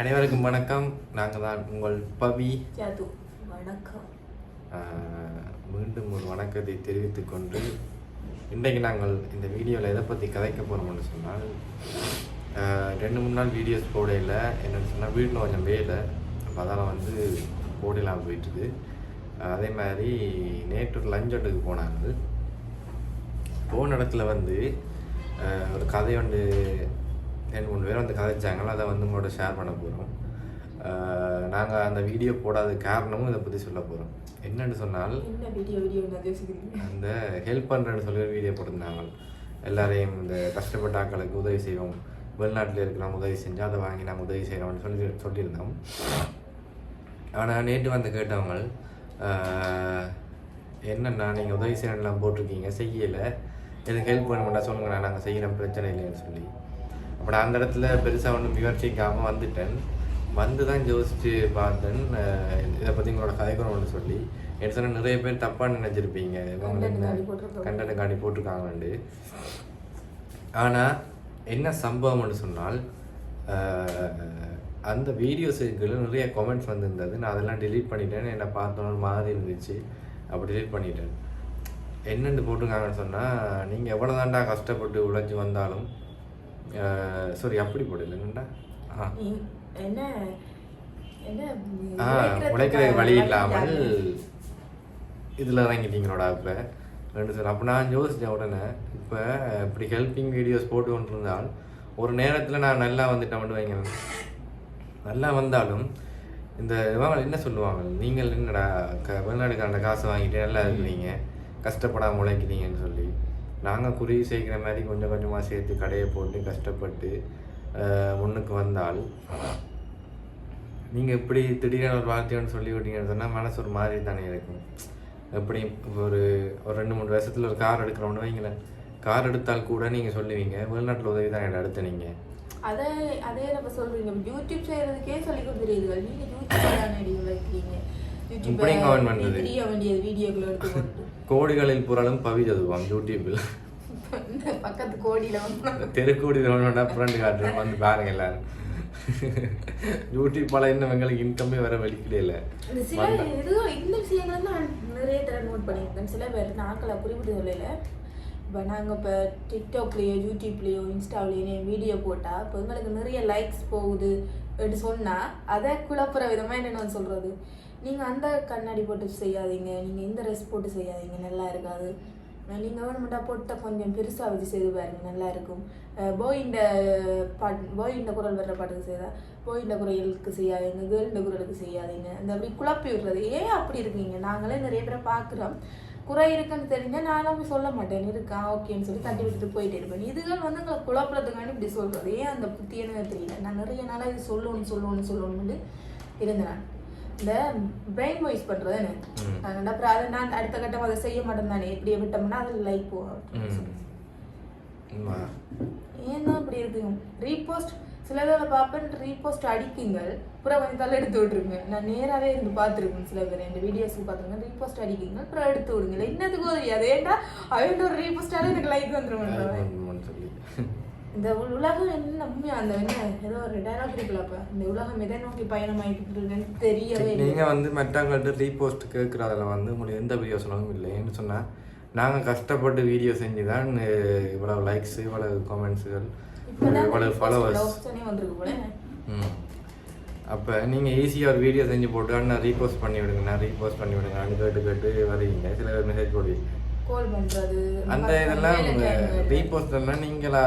அனைவருக்கும் வணக்கம். நாங்கள் தான் உங்கள் பவி. ஜாது வணக்கம். மீண்டும் ஒரு வணக்கத்தை தெரிவித்துக் கொண்டு இன்றைக்கு நாங்கள் இந்த வீடியோவில் எதை பற்றி கதைக்க போகிறோம்னு சொன்னால் ரெண்டு மூணு நாள் வீடியோஸ் போடையில் என்னென்னு சொன்னால் வீட்டில் கொஞ்சம் வேலை. அப்போ அதெல்லாம் வந்து போடலாம் போயிட்டுது. அதே மாதிரி நேற்று லஞ்ச் ஒன்றுக்கு போனாங்க. போன இடத்துல வந்து ஒரு கதை ஒன்று ரெண்டு மூணு பேர் வந்து கதைச்சாங்களோ அதை வந்து உங்களோட ஷேர் பண்ண போகிறோம் நாங்கள் அந்த வீடியோ போடாத காரணமும் இதை பற்றி சொல்ல போகிறோம் என்னன்னு சொன்னால் என்ன வீடியோ வீடியோ நான் யோசிக்கிறீங்க அந்த ஹெல்ப் பண்ணுறேன்னு சொல்லி ஒரு வீடியோ போட்டிருந்தாங்க. எல்லாரையும் இந்த கஷ்டப்பட்ட ஆட்களுக்கு உதவி செய்வோம். வெளிநாட்டில் இருக்கிறவங்க உதவி செஞ்சு அதை வாங்கி நாங்கள் உதவி செய்கிறோம்னு சொல்லி சொல்லியிருந்தோம். ஆனால் நேற்று வந்து கேட்டவங்க என்னண்ணா நீங்கள் உதவி செய்யலாம் போட்டிருக்கீங்க? செய்யலை. எனக்கு ஹெல்ப் பண்ண சொல்லுங்கண்ணா. நாங்கள் செய்கிறோம் பிரச்சனை இல்லைன்னு சொல்லி. அப்போ நான் அந்த இடத்துல பெருசாக ஒன்றும் விவரிச்சிக்காமல் வந்துட்டேன். வந்து தான் யோசிச்சு பார்த்தேன். இதை பற்றி உங்களோட கதைக்கணும்னு சொல்லி. என்ன சொன்னால் நிறைய பேர் தப்பாக நினைச்சிருப்பீங்க. கண்டென்ட்காண்டி போட்டிருக்கோம். கண்டனக்காண்டி போட்டிருக்காங்கண்டு ஆனால் என்ன சம்பவம்னு சொன்னால் அந்த வீடியோஸுக்கு நிறைய கமெண்ட்ஸ் வந்திருந்தது. நான் அதெல்லாம் delete பண்ணிட்டேன். என்னை பார்த்தோன்னு மாதிரி இருந்துச்சு. அப்போ delete பண்ணிட்டேன். என்னென்னு போட்டிருக்காங்கன்னு சொன்னால் நீங்கள் எவ்வளோ தாண்டா கஷ்டப்பட்டு உழைச்சி வந்தாலும் சாரி அப்படி ஆ நீ- என்ன உழைக்கிறதுக்கு வழி இல்லாமல். இதில் இறங்கிட்டீங்களோடா இப்போ ரெண்டு சார் அப்போ நான் யோசித்தேன் உடனே இப்போ இப்படி ஹெல்பிங் வீடியோஸ் போட்டு கொண்டிருந்தால் ஒரு நேரத்தில் நான் நல்லா வந்துட்டேன் மட்டும் வைங்க நல்லா வந்தாலும் இந்த என்ன சொல்லுவாங்க நீங்கள் என்னடா க வெளிநாடுக்கான காசு வாங்கிட்டு நல்லா இருக்கிறீங்க கஷ்டப்படாமல் உழைக்கிறீங்கன்னு சொல்லி நாங்கள் குருவி சேர்க்கிற மாதிரி கொஞ்சம் கொஞ்சமாக சேர்த்து கடையை போட்டு கஷ்டப்பட்டு முன்னுக்கு வந்தால் நீங்கள் இப்படி திடீர்னு ஒரு வார்த்தையோன்னு சொல்லி விட்டீங்கன்னு சொன்னால் மனசு ஒரு மாதிரி தானே இருக்கும். எப்படி ஒரு ஒரு ரெண்டு மூணு வருஷத்தில் ஒரு கார் எடுக்கிறோம்னு வைங்களேன். கார் எடுத்தால் கூட நீங்கள் சொல்லுவீங்க வெளிநாட்டில் உதவி தான் என்ன அடுத்து நீங்கள் அதே அதே நம்ம சொல்றீங்க யூடியூப் செய்யறதுக்கே சொல்லி கொடுத்துருக்கீங்க நீங்க யூடியூப் தானே உழைக்கிறீங்க இப்படி comment பண்றது. தெரிய வேண்டிய வீடியோக்களை எடுத்துக்கொண்டு கோடிகளில் புரளும் பவி சதுவாம் யூடியூப்பில் பக்கத்து கோடியில வந்து தெருக்கோடி வேணும்னா ஃப்ரெண்டு காட்டுறோம் வந்து பாருங்க எல்லாரும். யூடியூப்பால் இன்னும் எங்களுக்கு இன்கமே வர வலிக்கலே இல்லை. சில இது இந்த விஷயங்கள் நான் நிறைய தடவை நோட் பண்ணியிருக்கேன். சில பேர் நாக்களை குறிப்பிட்டு சொல்லல இப்போ நாங்கள் இப்போ டிக்டாக்லேயோ யூடியூப்லேயோ இன்ஸ்டாவிலேயோ வீடியோ போட்டால் இப்போ எங்களுக்கு நிறைய லைக்ஸ் போகுது அப்படி சொன்னால் அதை குழப்புற விதமாக என்னென்னு சொல்கிறது நீங்கள் அந்த கண்ணாடி போட்டு செய்யாதீங்க நீங்கள் இந்த ட்ரெஸ் போட்டு செய்யாதீங்க நல்லா இருக்காது. நீங்கள் வேணுமெண்டா போட்ட கொஞ்சம் பெருசாக வச்சு செய்து பாருங்க நல்லா இருக்கும். போயிண்ட பாட் போயிண்ட குரல் வர்ற பாட்டுக்கு செய்தால் போயிண்ட குரலுக்கு செய்யாதீங்க கேர்ள்ட குரலுக்கு செய்யாதீங்க. அந்த அப்படி குழப்பி விடுறது. ஏன் அப்படி இருக்கீங்க? நாங்களே நிறைய பேரை பார்க்குறோம் குறை இருக்குன்னு தெரிஞ்சால் நானும் சொல்ல மாட்டேன். இருக்கா? ஓகேன்னு சொல்லி தட்டி விட்டுட்டு போயிட்டே இருப்பேன். இதுகள் வந்து எங்களை குழப்பத்துக்காண்டி இப்படி சொல்கிறது ஏன் அந்த புத்தியன்னு தெரியல? நான் நிறைய நாளாக இது சொல்லணும் சொல்லணும் சொல்லணும்னு இருந்தேன் இந்த பிரெயின் வாய்ஸ் ம். நான் அப்புறம் அதை நான் அடுத்த கட்டம் அதை செய்ய மாட்டேன் தானே இப்படியே விட்டோம்னா அது லைக் போகும் ம். ஆமா. ஏன் தான் இப்படி இருக்குங்க ரீபோஸ்ட் சில இதில் பார்ப்பேன் ரீபோஸ்ட் அடிக்குங்கள். அப்புறம் கொஞ்சம் தலை எடுத்து விட்ருங்க நான் நேராகவே இருந்து பார்த்துருக்கேன் சில பேர். என் வீடியோஸ் பார்த்துருங்க ரீபோஸ்ட் அடிக்குங்க அப்புறம் எடுத்து விடுங்க என்னத்துக்கு உதவி அது ஏன்டா அவன் ஒரு ரீபோஸ்டாலே எனக்கு லைக் வந்துடும் இந்த உல- உலகம் என்ன அந்த என்ன ஏதோ ஒரு டைலாக் இருக்குல்ல அப்ப? இந்த உலகம் எதை நோக்கி பயணமாயிட்டு இருக்குன்னு தெரியவே நீங்கள் வந்து மற்றவங்கள்ட்ட ரீபோஸ்ட் கேட்குறதுல வந்து உங்களுக்கு எந்த யோசனையும் இல்லை ஏன்னு சொன்னால் நாங்கள் கஷ்டப்பட்டு வீடியோ செஞ்சு தான் இவ்வளவு லைக்ஸ் இவ்வளவு கமெண்ட்ஸுகள் இவ்வளவு ஃபாலோவர்ஸ் ம். அப்போ நீங்கள் ஈஸியாக ஒரு வீடியோ செஞ்சு போட்டு நான் ரீபோஸ்ட் பண்ணி விடுங்க நான் ரீபோஸ்ட் பண்ணி விடுங்க கேட்டு கேட்டு வருவீங்க சில பேர் மெசேஜ் போடுவீங்க. கால் பண்றது அந்த இதெல்லாம் ரீபோஸ்ட் எல்லாம் நீங்களா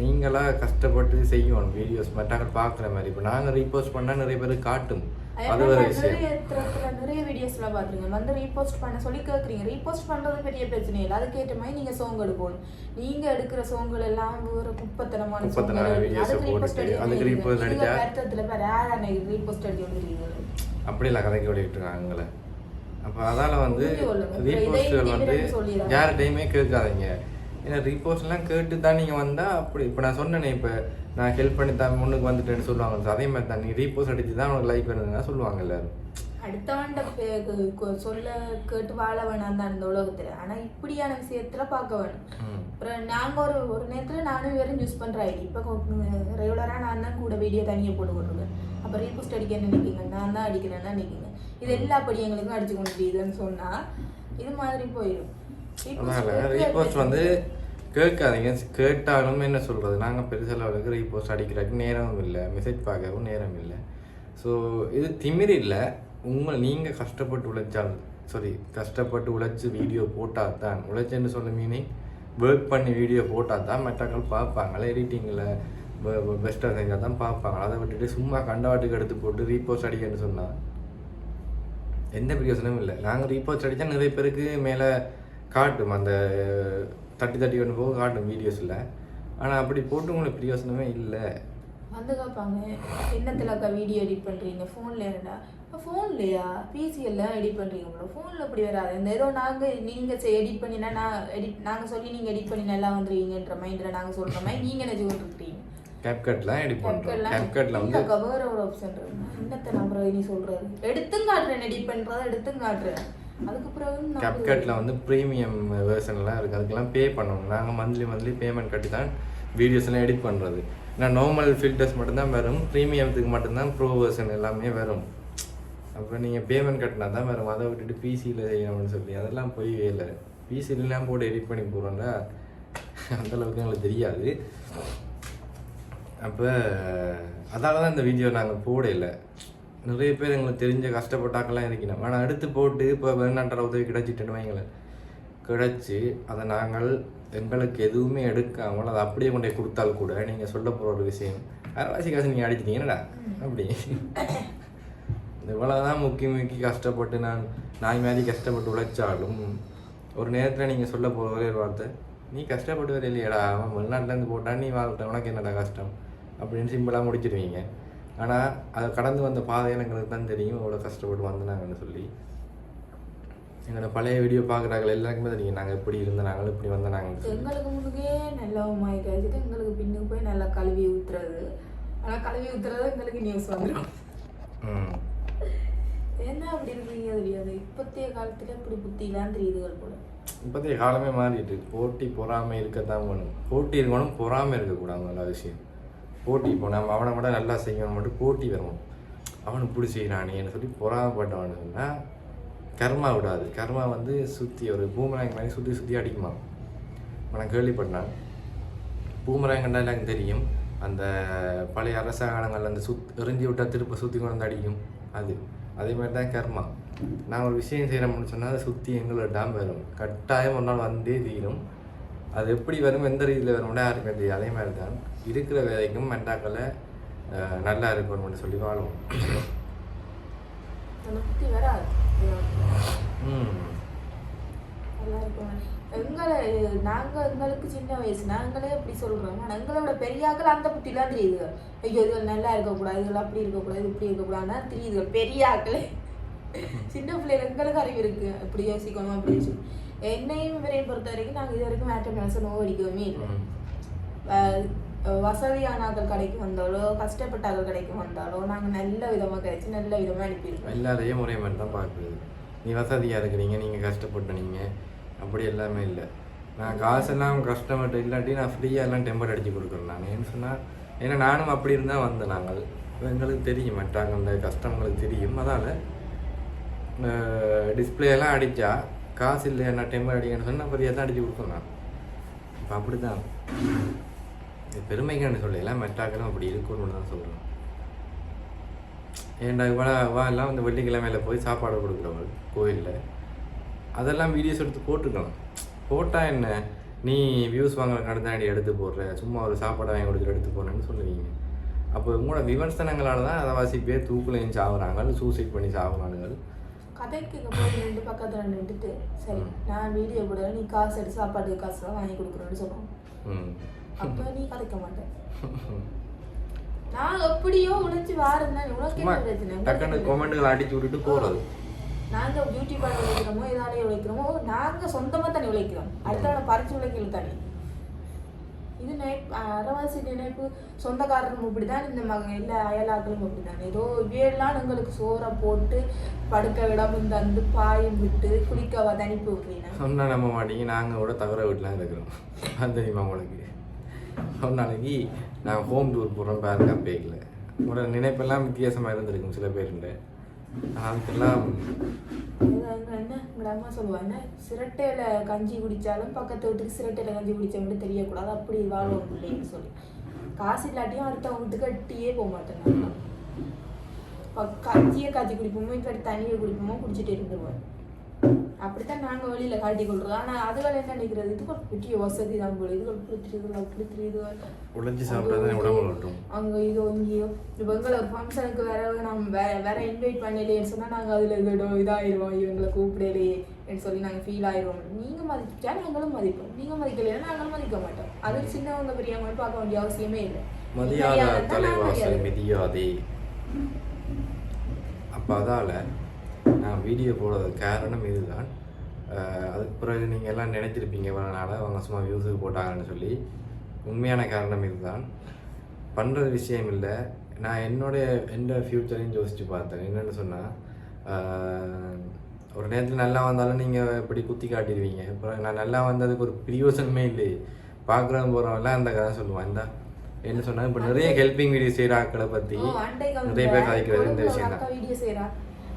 நீங்களா கஷ்டப்பட்டு செய்யணும் வீடியோஸ் மற்றவங்க பார்க்குற மாதிரி. இப்போ நாங்கள் ரீபோஸ்ட் பண்ணால் நிறைய பேர் காட்டும். அது ஒரு விஷயம். நிறைய தரத்துல நிறைய வீடியோஸ்ல பாத்துருங்க வந்து ரீபோஸ்ட் பண்ண சொல்லி கேக்குறீங்க. ரீபோஸ்ட் பண்றது பெரிய பிரச்சனை இல்லை. அதுக்கேற்ற மாதிரி நீங்க சோங் எடுக்கணும். நீங்க எடுக்கிற சோங்கள் எல்லாம் ஒரு குப்பத்தனமான குப்பத்தனமான videos அ போட்டுட்டு, அதுக்கு repost அடிச்சா? வருத்தத்துல வேற யாரான ரீபோஸ்ட் அடிக்க வந்துருக்கீங்க அப்படி இல்லை கதைக்கு ஓடிட்டு இருக்காங்க எங்களை அப்போ அதால் வந்து ரீபோஸ்ட்கள் வந்து. யார்கிட்டையுமே கேட்காதீங்க. ஏன்னா ரீபோஸ்ட்லாம் கேட்டு தான் நீங்கள் வந்தால் அப்படி. இப்போ நான் சொன்னேனே இப்போ நான் ஹெல்ப் பண்ணி தான் முன்னுக்கு வந்துட்டேன்னு சொல்லுவாங்க அதே மாதிரி தான். நீ ரீபோஸ்ட் அடிச்சு தான் உனக்கு லைக் வேணுதுன்னா சொல்லுவாங்க எல்லாரும் கு- சொல்ல கேட்டு வாழ வேணாம் தான் இந்த உலகத்துல. ஆனா இப்படியான விஷயத்துல பார்க்க வேணும். அப்புறம் நாங்க ஒரு ஒரு நேரத்துல நானும் வெறும் யூஸ் பண்ற ஐடி இப்போ ரெகுலரா நான் தான் கூட வீடியோ தனியாக போட்டு கொண்டுருவேன் அப்போ ரீபோஸ்ட் அடிக்க நினைக்கிங்க நான் தான் அடிக்கிறேன்னா நினைக்கிங்க இது எல்லா படியங்களுக்கும் அடிச்சு கொண்டுருதுன்னு சொன்னா இது மாதிரி போயிடும் ரீபோஸ்ட் வந்து கேட்காதீங்க. கேட்டாலும் என்ன சொல்கிறது நாங்கள் பெருசாக லெவலுக்கு ரீபோஸ்ட் அடிக்கிறதுக்கு நேரமும் இல்லை. மெசேஜ் பார்க்கவும் நேரம் இல்லை. ஸோ இது திமிர் இல்லை. உங்கள் நீங்கள் கஷ்டப்பட்டு உழைச்சால் சாரி கஷ்டப்பட்டு உழைச்சி வீடியோ போட்டால் தான் உழைச்சேன்னு சொல்ல மீனிங் ஒர்க் பண்ணி வீடியோ போட்டால் தான் மற்றக்கள் பார்ப்பாங்களே எடிட்டிங்கில் பெஸ்ட்டாக செஞ்சால் தான் பார்ப்பாங்க. அதை விட்டுட்டு சும்மா கண்டவாட்டுக்கு எடுத்து போட்டு ரீபோஸ்ட் அடிக்கன்னு சொன்னால் எந்த பிரயோசனமும் இல்லை. நாங்கள் ரீபோஸ்ட் அடித்தா நிறைய பேருக்கு மேலே காட்டும். அந்த தட்டி தட்டி கொண்டு போக காட்டும் வீடியோஸில் ஆனால் அப்படி போட்டு உங்களுக்கு பிரயோசனமே இல்லை. வந்து கேட்பாங்க என்னத்துல அக்கா வீடியோ எடிட் பண்றீங்க? ஃபோன்ல என்னடா ஃபோன்லையா பிசி எல்லாம் எடிட் பண்றீங்க ப்ரோ ஃபோனில் அப்படி வராது. இந்த ஏதோ நாங்க நீங்க எடிட் பண்ணினா நான் எடிட் நாங்க சொல்லி நீங்க எடிட் பண்ணி நல்லா வந்துருவீங்கன்ற மைண்ட்ல நாங்க சொல்ற மாதிரி நீங்க நினைச்சு கொண்டிருக்கீங்க கேப்கட்லாம் எடிட் பண்ணுறோம் கேப்கட்டில் வந்து வேற ஒரு ஆப்ஷன் இருக்கு? என்னத்த அப்புறம் நீ சொல்றது? எடுத்தும் காட்டுறேன். எடிட் பண்றத எடுத்தும் காட்டுறேன். கேப்கட்டில் வந்து ப்ரீமியம் வெர்ஷன்லாம் இருக்குது அதுக்கெல்லாம் பே பண்ணணும் நாங்கள் மந்த்லி மந்த்லி பேமெண்ட் கட்டி தான் வீடியோஸ் எல்லாம் எடிட் பண்ணுறது ஏன்னா நார்மல் ஃபில்டர்ஸ் மட்டும்தான் வரும். ப்ரீமியத்துக்கு மட்டும்தான் ப்ரோ வெர்ஷன் எல்லாமே வரும். அப்புறம் நீங்கள் பேமெண்ட் கட்டினா தான் வரும். அதை விட்டுட்டு பிசியில் செய்யணும்னு சொல்லி. அதெல்லாம் போயவே இல்லை. பிசிலாம் போட்டு எடிட் பண்ணி போகிறோம்ல அந்தளவுக்கு எங்களுக்கு தெரியாது. அப்போ அதால் தான் இந்த வீடியோ நாங்கள் போடல. நிறைய பேர் எங்களுக்கு தெரிஞ்ச கஷ்டப்பட்டாக்கெல்லாம் இருக்கணும். ஆனால் எடுத்து போட்டு இப்போ வெளிநாட்டில் உதவி கிடச்சிட்டுன்னு வைங்களேன். கிடச்சி அதை நாங்கள் எங்களுக்கு எதுவுமே எடுக்காமல் அதை அப்படியே கொண்டு போய் கொடுத்தால் கூட நீங்கள் சொல்ல போகிற ஒரு விஷயம் அரைவாசி காசு நீங்கள் அடிச்சிட்டீங்கடா அப்படி. இவ்வளோதான் முக்கி முக்கி கஷ்டப்பட்டு நான் நாய் மாதிரி கஷ்டப்பட்டு உழைச்சாலும் ஒரு நேரத்தில் நீங்கள் சொல்ல போகிற ஒரே ஒரு வார்த்தை நீ கஷ்டப்பட்டு வர இல்லையடா அவன் வெளிநாட்டிலேருந்து போட்டான் நீ வாழ்த்த உனக்கு என்னடா கஷ்டம்? அப்படின்னு சிம்பிளாக முடிச்சிடுவீங்க ஆனால் அதை கடந்து வந்த பாதையில் எங்களுக்கு தான் தெரியும் இவ்வளோ கஷ்டப்பட்டு வந்தாங்கன்னு சொல்லி. எங்களோட பழைய வீடியோ பார்க்குறாங்க எல்லாருக்குமே தெரியும். நாங்கள் எப்படி இருந்த நாங்கள் இப்படி வந்த நாங்கன்னு சொல்லி எங்களுக்கு முன்னுக்கே நல்லா மாய் காய்ச்சிட்டு எங்களுக்கு பின்னுக்கு போய் நல்லா கழுவி ஊத்துறது. ஆனா கழுவி ஊத்துறது எங்களுக்கு நியூஸ் வந்துடும் என்ன அப்படி இருக்கீங்க தெரியாது. இப்பத்திய காலத்துல இப்படி புத்திலாம் தெரியுதுகள் போல இப்போதைய காலமே மாறிட்டு போட்டி பொறாமை இருக்கத்தான் வேணும். போட்டி இருக்கணும் பொறாமை இருக்கக்கூடாது நல்ல விஷயம். போட்டி இப்போ நம்ம அவனை விட நல்லா செய்யணும் மட்டும் போட்டி வரணும் அவனுக்கு பிடி செய்கிறானேன்னு சொல்லி பொறாமப்பட்டவனு சொன்னால் கர்மா விடாது. கர்மா வந்து சுற்றி ஒரு பூமராங் மாதிரி சுற்றி சுற்றி அடிக்குமா? நான் கேள்விப்பட்டேன். பூமராங்கண்டா எனக்கு தெரியும். அந்த பழைய அரசாங்கங்கள் அந்த சுத் எறிஞ்சி விட்டால் திருப்ப சுற்றி கொண்டு வந்து அடிக்கும். அது. அதே மாதிரி தான் கர்மா. நான் ஒரு விஷயம் செய்கிறோம்னு சொன்னால் அதை சுற்றி எங்களோட டேம் வரும். கட்டாயம் ஒரு நாள் வந்தே தீரும். அது எப்படி வரும்? எந்த ரீதியில் வரும்னா யாருக்கும் தெரியும் அதே மாதிரி தான். இருக்கிற வேலைக்கும் மெண்டாக்களை நல்லா இருக்கணும்னு சொல்லி வாழ்வோம். அந்த புத்தி வராது நல்லா இருக்கும் எங்களை நாங்கள் எங்களுக்கு சின்ன வயசு நாங்களே இப்படி சொல்கிறோம் ஆனா எங்களோட பெரியாக்கள் அந்த புத்திலாம் தெரியுது ஐயோ இதுகள் நல்லா இருக்கக்கூடாது இதுகள் அப்படி இருக்கக்கூடாது இப்படி இருக்கக்கூடாதுன்னா தெரியுது பெரியாக்களே சின்ன பிள்ளைகள் எங்களுக்கு அறிவு இருக்குது இப்படி யோசிக்கணும் அப்படி யோசிக்கணும் என்னையும் இவரையும் பொறுத்த வரைக்கும் நாங்கள் இது வரைக்கும் மேட்ட மனசை நோவடிக்கவுமே இல்லை ம். கடைக்கு வந்தாலோ கஷ்டப்பட்டாக்கள் கடைக்கு வந்தாலோ நாங்கள் நல்ல விதமாக கிடைச்சி நல்ல விதமாக அனுப்பியிருக்கோம். எல்லாரையும் ஒரே மாதிரி தான் பார்க்குறது நீ வசதியாக இருக்கிறீங்க நீங்கள் கஷ்டப்பட்டுனீங்க. நீங்கள் அப்படி எல்லாமே இல்லை. நான் காசெல்லாம் கஷ்டப்பட்டு இல்லாட்டி நான் ஃப்ரீயாக எல்லாம் டெம்பர் அடித்து கொடுக்குறேன் நான். ஏன்னு சொன்னால் ஏன்னா நானும் அப்படி இருந்தால் வந்தேன் நாங்கள் எங்களுக்கு தெரியும். மற்றவங்கள அந்த கஷ்டங்களுக்கு தெரியும். அதால் டிஸ்பிளேலாம் அடித்தா காசு இல்லை நான் டெம்பர் அடிக்கணும்னு சொன்னால் ஃப்ரீயாக தான் அடித்து கொடுப்பேன் நான். இப்போ அப்படி தான் பெருமைக்கான சொல்லல மெட்டாக்களும் அப்படி இருக்கும்னு தான் சொல்கிறேன் ஏன்டா இவ்வளோ வா எல்லாம் இந்த வெள்ளிக்கிழமையில போய் சாப்பாடு கொடுக்குறவங்க கோயிலில். அதெல்லாம் வீடியோஸ் எடுத்து போட்டுருக்கலாம். போட்டால் என்ன? நீ வியூஸ் வாங்குற கடந்தாடி எடுத்து போடுற. சும்மா ஒரு சாப்பாடு வாங்கி கொடுக்குற எடுத்து போடுறேன்னு சொல்லுவீங்க. அப்போ உங்களோட விமர்சனங்களால தான் அரைவாசி பேர் தூக்குலையும் சாகுறாங்க சூசைட் பண்ணி சாகுறானுங்க கதைக்கு போய் ரெண்டு பக்கத்தில் நின்றுட்டு சரி நான் வீடியோ போட நீ காசு எடுத்து சாப்பாட்டுக்கு காசு வாங்கி கொடுக்குறேன்னு சொல்லுவோம் ம். அப்போ நீ கதைக்க மாட்டேன் நான் எப்படியோ உழைச்சி வாருந்தேன். உனக்கு என்ன பிரச்சனை? என்ன? கொமெண்ட்டுகள் அடிச்சு விட்டுட்டு போகிறது நாங்க யூடியூபால உழைக்கிறோமோ இதாலே உழைக்கிறோமோ நாங்க சொந்தமா தானே உழைக்கிறோம். அடுத்தவனை பறிச்சு உழைக்கிறது தானே இது நைப் அரைவாசி நினைப்பு. சொந்தக்காரரும் இப்படிதான் இந்த மக எல்லா அயலாக்களும் இப்படிதான் ஏதோ இவையெல்லாம் எங்களுக்கு சோறை போட்டு படுக்க விடாம தந்து பாயும் விட்டு குளிக்கவா தனிப்பு விடுறீங்க சொன்னா நம்ப மாட்டீங்க. நாங்கள் கூட தவிர வீட்டில் இருக்கிறோம். அது தெரியுமா உங்களுக்கு? ஒரு நாளைக்கு நான் ஹோம் டூர் போகிறோம் பாருங்க பேக்கில் உங்களோட நினைப்பெல்லாம் வித்தியாசமாக இருந்திருக்கும் சில பேருண்ட. அதுக்கெல்லாம் என்ன? அம்மா சொல்லுவாங்க சிரட்டையில கஞ்சி குடிச்சாலும் பக்கத்து வீட்டுக்கு சிரட்டையில கஞ்சி குடிச்சவங்க தெரியக்கூடாது அப்படி வாழும் அப்படின்னு சொல்லி. காசு இல்லாட்டியும் அடுத்தவங்க வீட்டுக்கு கட்டியே போக மாட்டேன் கஞ்சியை காய்ச்சி குடிப்போமோ இப்போ தண்ணியை குடிப்போமோ குடிச்சிட்டு இருந்துருவோம் அப்படித்தான் நாங்க வெளியில காட்டி கொள்றோம் ஆனா அதுகள் என்ன நினைக்கிறது? இதுகள் பெரிய வசதி தான் போல. இதுகள் திரியுதுகள் அப்படி திரியுதுகள் உழைச்சி சாப்பிட்டா அங்க இதோ இங்கேயோ. இப்போ எங்களை ஒரு ஃபங்க்ஷனுக்கு வேற நம்ம வேற வேற இன்வைட் பண்ணலையேன்னு சொன்னா நாங்க அதுல இதோ இதாயிருவோம். இவங்களை கூப்பிடலையே சொல்லி நாங்க ஃபீல் ஆயிருவோம். நீங்க மதிச்சா நாங்களும் மதிப்போம். நீங்க மதிக்கலையா நாங்களும் மதிக்க மாட்டோம். அது சின்னவங்க பெரியவங்க பார்க்க வேண்டிய அவசியமே இல்லை. மதியாத தலைவாசல். மிதியாதே. அப்போ அதால் நான் வீடியோ போடுறது காரணம் இதுதான். அதுக்கு பிறகு நீங்கள் எல்லாம் நினைச்சிருப்பீங்க நாளாக அவங்க சும்மா வியூஸுக்கு போட்டாங்கன்னு சொல்லி. உண்மையான காரணம் இதுதான். பண்ணுறது விஷயம் இல்லை. நான் என்னுடைய எந்த ஃப்யூச்சரையும் யோசித்து பார்த்தேன். என்னென்னு சொன்னால் ஒரு நேரத்தில் நல்லா வந்தாலும் நீங்கள் இப்படி குத்தி காட்டிடுவீங்க. அப்புறம் நான் நல்லா வந்ததுக்கு ஒரு பிரியோசனமே இல்லை பார்க்குறவங்க போகிறவங்களாம் அந்த கதை சொல்லுவான். இந்த என்ன சொன்னா இப்போ நிறைய ஹெல்பிங் வீடியோ செய்கிற ஆட்களை பற்றி நிறைய பேர் கதைக்கிறது இந்த விஷயம் தான்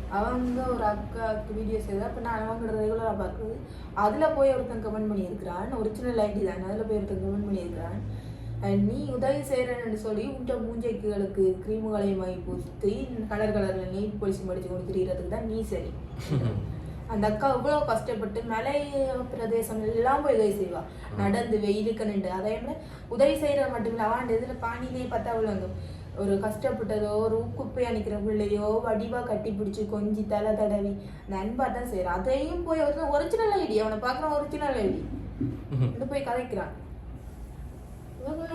செய்றா அவங்க ஒரு அக்காவுக்கு வீடியோ செய்தா அப்போ நான் அவங்க ரெகுலராக பார்க்குறது. அதில் போய் ஒருத்தன் கமெண்ட் பண்ணியிருக்கிறான் ஒரிஜினல் ஐடி தான். அதில் போய் ஒருத்தன் கமெண்ட் பண்ணியிருக்கிறான். நீ உதவி செய்கிறேன்னு சொல்லி உன்ட்ட மூஞ்சைக்குகளுக்கு க்ரீமுகளையும் வாங்கி பூசி கலர் கலரில் நெய் பொலிசி மடிச்சு கொண்டு திரியறதுக்கு தான் நீ சரி. அந்த அக்கா இவ்வளோ கஷ்டப்பட்டு மலை பிரதேசம் எல்லாம் போய் உதவி செய்வா. நடந்து வெயிலுக்கு நின்று. அதே மாதிரி உதவி செய்யறது மட்டும் இல்லை அவன் இதில் பானிலே பார்த்தா விழுங்கும் ஒரு கஷ்டப்பட்டதோ ஒரு குப்பையா நிற்கிற பிள்ளையோ வடிவா கட்டி பிடிச்சி கொஞ்சி தலை தடவி அன்பா தான் செய்யறான். அதையும் போய் ஒருத்தன் ஒரிஜினல் ஐடி அவனை பார்க்குறான் ஒரிஜினல் ஐடி இது போய் கதைக்கிறான்.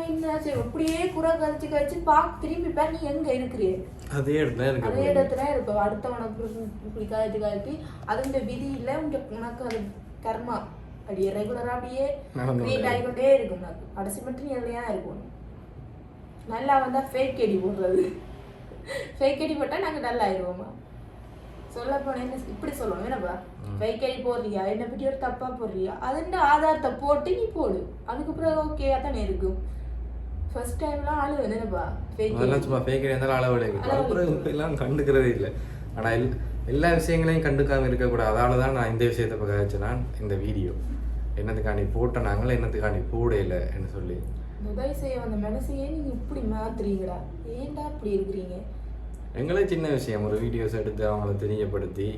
என்ன சரி, அப்படியே குறை கதைச்சு கழிச்சு பாக் திரும்பி பார் நீ எங்க இருக்கிறீர் அதே இடத்துல இருக்க அதே. இடத்துல இருப்ப அடுத்தவனை இப்படி- இப்படி கழட்டி கழட்டி அது விதி இல்லை உனக்கு அது கர்மா. அப்படியே ரெகுலரா அப்படியே கிரியேட் கொண்டே ஆகிக்கொண்டே இருக்கும். கடைசி மட்டும் நீ அதுலயா இருக்கும். நல்லா வந்தா ஃபேக் ஐடி போடுறது. ஃபேக் ஐடி போட்டா நாங்க நல்லா ஆயிடுவோமா சொல்ல போனா என்ன இப்படி சொல்லணும். என்னப்பா. ஃபேக் ஐடி போடுறியா? என்ன பற்றி ஒரு தப்பா போடுறியா? அதுன்ற ஆதாரத்தை போட்டு நீ போடு. அதுக்கு பிறகு ஓகேயா தானே இருக்கும் ஃபர்ஸ்ட் டைம்லாம் ஆளு என்னப்பா? ஃபேக் சும்மா ஃபேக் இருந்தாலும் அளவு அப்புறம் எல்லாம் கண்டுக்கிறதே இல்லை. ஆனால் எல் எல்லா விஷயங்களையும் கண்டுக்காம இருக்கக்கூடாது. அதால தான் நான் இந்த விஷயத்தை நான் இந்த வீடியோ என்னத்துக்காண்டி போட்ட நாங்கள் என்னத்துக்காண்டி போடையில என்ன சொல்லி. உதவி செய்ய வந்த மனசையே நீங்க இப்படி மாத்துறீங்கடா ஏன்டா இப்படி இருக்கிறீங்க? எங்களே சின்ன விஷயம். ஒரு வீடியோஸ் எடுத்து அவங்கள தெரியப்படுத்தி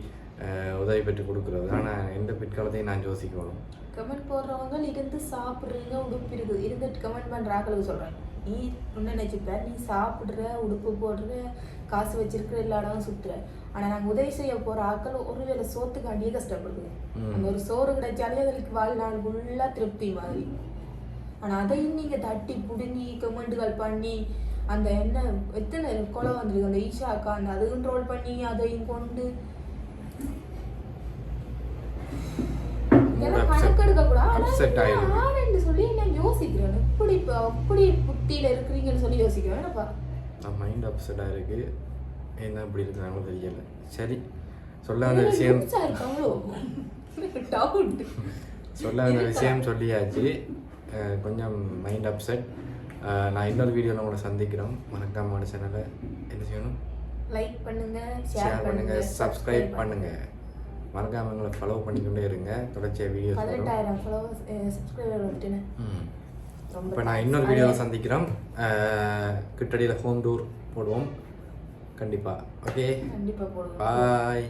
உதவி பெற்று கொடுக்குறது. ஆனால் எந்த பிற்காலத்தையும் நான் யோசிக்கணும். கமெண்ட் போடுறவங்க இருந்து சாப்பிடுறீங்க உடுப்பு இருக்குது இருந்துட்டு கமெண்ட் பண்ற ஆக்களுக்கு சொல்றேன். நீ என்ன நினைச்சுப்ப. நீ சாப்பிடுற உடுப்பு போடுற காசு வச்சிருக்கிற எல்லா இடமும் சுத்துற. ஆனா நாங்க உதவி செய்ய போற ஆக்கள் ஒருவேளை சோத்துக்காண்டியே கஷ்டப்படுது. அந்த ஒரு சோறு கிடைச்சாலே அதுக்கு வாழ்நாள் ஃபுல்லா திருப்தி மாதிரி. ஆனா அதையும் நீங்க தட்டி புடுங்கி கமெண்ட்டுகள் பண்ணி அந்த என்ன எத்தனை கொலை வந்திருக்கு அந்த ஈஷா அக்கா அந்த அது கண்ட்ரோல் பண்ணி அதையும் கொண்டு. கணக்கெடுக்க கூடாது. சொல்லி நான் யோசிக்கிறேன். இப்படி இப்ப அப்படி புத்தியில இருக்கிறீங்கன்னு சொல்லி யோசிக்கிறேன். என்னப்பா? நான் மைண்ட் அப்செட்டாக இருக்குது என்ன இப்படி இருக்கிறாங்களோ தெரியல. சரி. சொல்ல வந்த விஷயம். லூசா இருக்காங்களோ? டவுட் சொல்ல வந்த விஷயம் சொல்லியாச்சு. கொஞ்சம் மைண்ட் அப்செட் நான் இன்னொரு வீடியோவில் உங்களை சந்திக்கிறோம். மறக்காம சேனலை என்ன செய்யணும்? லைக் பண்ணுங்க ஷேர் ஷேர் பண்ணுங்க பண்ணுங்க சப்ஸ்கிரைப் பண்ணுங்க. மறக்காம எங்களை ஃபாலோ பண்ணிக்கொண்டே இருங்க. தொடர்ச்சியாக வீடியோஸ் பதினெட்டாயிரம் இப்போ நான். இன்னொரு வீடியோவை அது- சந்திக்கிறோம். கிட்டடியில் ஹோம் டூர் போடுவோம். கண்டிப்பாக ஓகே கண்டிப்பா போடுவோம். பாய்